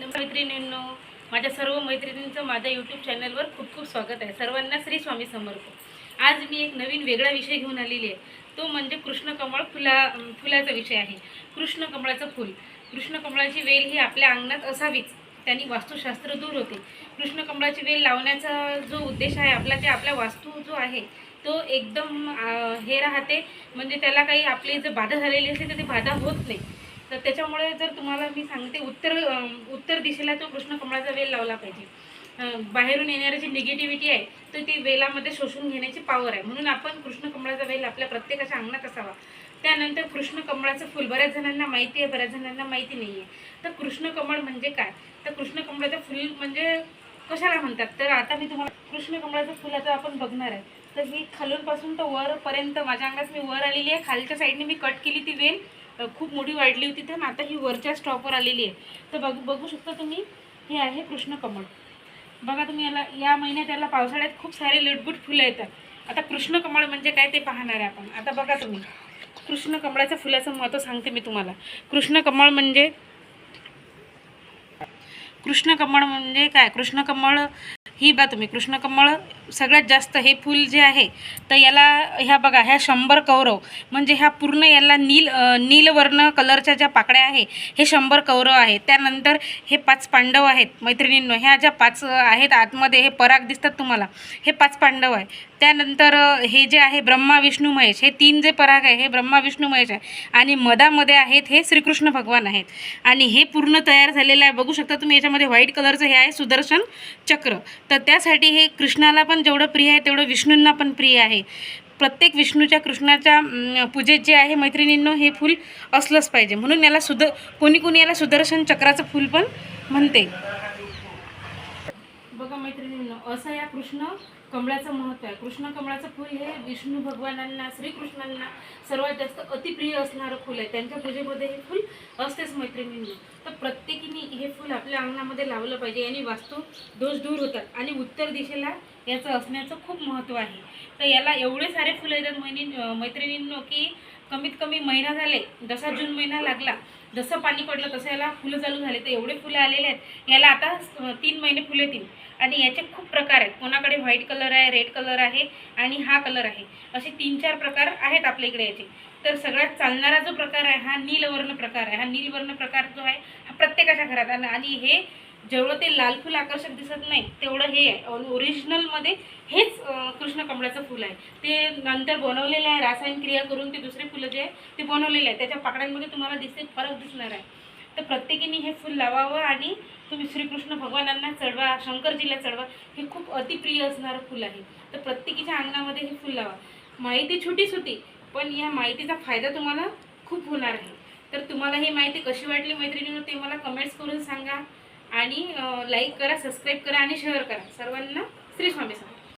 मैत्रिणींनो माझ्या सर्व मैत्रिणींचं माझ्या यूट्यूब चॅनलवर खूप खूप स्वागत आहे. सर्वांना श्री स्वामी समर्थ. आज मी एक नवीन वेगळा विषय घेऊन आलेली आहे. तो म्हणजे कृष्णकमळ फुला फुलाचा विषय आहे. कृष्णकमळाचं फूल. कृष्णकमळाची वेल ही आपल्या अंगणात असावीच. त्यांनी वास्तुशास्त्र दूर होते. कृष्णकमळाची वेल लावण्याचा जो उद्देश आहे आपला ते आपल्या वास्तू जो आहे तो एकदम हे राहते. म्हणजे त्याला काही आपली जर बाधा झालेली असेल तर ती बाधा होत नाही. तर त्याच्यामुळे जर तुम्हाला मी सांगते उत्तर उत्तर दिशेला तो कृष्ण कमळाचा वेल लावला पाहिजे. बाहेरून येणारी जी निगेटिव्हिटी आहे तर ती वेलामध्ये शोषून घेण्याची पॉवर आहे. म्हणून आपण कृष्ण कमळाचा वेल आपल्या प्रत्येकाच्या अंगणात असावा. त्यानंतर कृष्ण कमळाचं फुल. बऱ्याच जणांना माहिती आहे बऱ्याच जणांना माहिती नाही आहे तर कृष्णकमळ म्हणजे काय? तर कृष्ण कमळाचं फुल म्हणजे कशाला म्हणतात? तर आता मी तुम्हाला कृष्णकमळाचं फुल आता आपण बघणार आहे. तर मी खालूनपासून तर वरपर्यंत माझ्या अंगात मी वर आलेली आहे. खालच्या साईडने मी कट केली ती वेल. खूप मोठी वाढली होती तर आता ही वरच्या स्टॉपवर आलेली आहे. तर बघ बघू शकता तुम्ही हे आहे कृष्णकमळ. बघा तुम्ही याला या महिन्यात याला पावसाळ्यात खूप सारे लटबुट फुलं येतात. आता कृष्णकमळ म्हणजे काय ते पाहणार आहे आपण. आता बघा तुम्ही कृष्णकमळाच्या फुलाचं महत्त्व सांगते मी तुम्हाला. कृष्णकमळ म्हणजे कृष्णकमळ म्हणजे काय? कृष्णकमळ ही बा तुम्ही कृष्णकमळ सगळ्यात जास्त हे फूल जे आहे तर याला ह्या बघा ह्या शंभर कौरव म्हणजे ह्या पूर्ण याला नील नीलवर्ण कलरच्या ज्या पाकळ्या आहे हे शंभर कौरव आहेत. त्यानंतर हे पाच पांडव आहेत मैत्रिणींनो. ह्या ज्या पाच आहेत आतमध्ये हे पराग दिसतात तुम्हाला हे पाच पांडव आहे त्यानंतर हे जे आहे ब्रह्मा विष्णू महेश हे तीन जे पराग आहे हे ब्रह्मा विष्णू महेश आहे. आणि मधामध्ये आहेत हे श्रीकृष्ण भगवान आहेत. आणि हे पूर्ण तयार झालेलं आहे बघू शकता तुम्ही याच्यामध्ये व्हाईट कलरचं हे आहे सुदर्शन चक्र. तर त्यासाठी हे कृष्णाला पण जेवढं प्रिय आहे तेवढं विष्णूंना पण प्रिय आहे. प्रत्येक विष्णूच्या कृष्णाच्या पूजेत जे आहे मैत्रिणींनो हे फूल असलंच पाहिजे. म्हणून याला सुद कोणी कोणी याला सुदर्शन चक्राचं फूल पण म्हणते. बघा मैत्रिणींनो असं या कृष्ण कमळाचं महत्त्व आहे. कृष्ण कमळाचं फूल हे विष्णू भगवानांना श्रीकृष्णांना सर्वात जास्त अतिप्रिय असणारं फूल आहे. त्यांच्या पूजेमध्ये हे फूल असतेच मैत्रिणींनी. तर प्रत्येकीने हे फूल आपल्या अंगणामध्ये लावलं पाहिजे. याने वास्तू दोष दूर होतात. आणि उत्तर दिशेला याचं असण्याचं खूप महत्त्व आहे. तर याला एवढे सारे फुलं येतात मैनी मैत्रिणींनो की कमीत कमी महिना झाले जसा जून महिना लागला जसं पाणी पडलं तसं याला फुलं चालू झाले. तर एवढे फुलं आलेले आहेत याला आता तीन महिने फुलं येतील. आणि याचे खूप प्रकार आहेत. कोणाकडे व्हाईट कलर आहे रेड कलर आहे आणि हा कलर आहे. असे तीन चार प्रकार आहेत आपल्या इकडे याचे. तर सगळ्यात चालणारा जो प्रकार आहे हा नीलवर्ण प्रकार आहे. हा नीलवर्ण प्रकार जो आहे हा प्रत्येकाच्या घरात आणि हे जेवढं ते लाल फुल आकर्षक दिसत नाही तेवढं हे आहे. ओरिजिनलमध्ये हेच कृष्ण कमळाचं फुल आहे. ते नंतर बनवलेलं आहे रासायनिक क्रिया करून ते दुसरे फुलं जे आहे ते बनवलेले आहे. त्याच्या पाकळ्यांमध्ये तुम्हाला दिसते फरक दिसणार आहे. तर प्रत्येकीने हे फुल लावावं आणि तुम्ही श्रीकृष्ण भगवानांना चढवा शंकरजीला चढवा हे खूप अतिप्रिय असणारं फुल आहे. तर प्रत्येकीच्या अंगणामध्ये हे फुल लावा. माहिती छोटीच होती पण या माहितीचा फायदा तुम्हाला खूप होणार आहे. तर तुम्हाला ही माहिती कशी वाटली मैत्रिणीनं ते मला कमेंट्स करून सांगा. आणि लाईक करा सबस्क्राईब करा आणि शेअर करा. सर्वांना श्री स्वामी समर्थ.